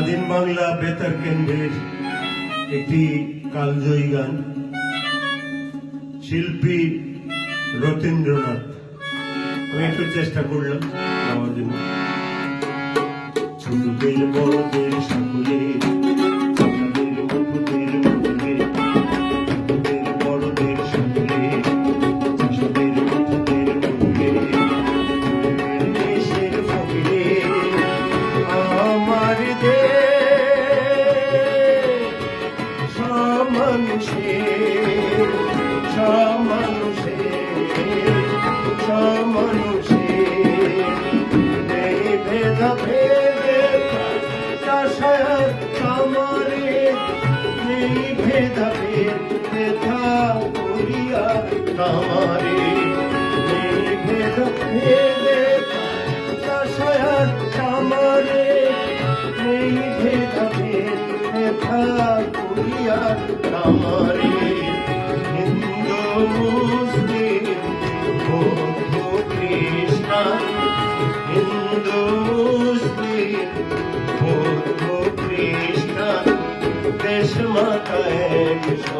স্বাধীন বাংলা বেতার কেন্দ্রের একটি কালজয়ী গান। শিল্পী রতীন্দ্রনাথ আমি একটু চেষ্টা করলাম গাওয়ার জন্য। বড়দের সকলে সমানুষের সমানুষের সমানুষের নেই ভেদ ভেদে কামারে নেই ভেদ ভেদ ব্যথা করিয়া কামারে মাথায়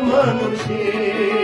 মানুষের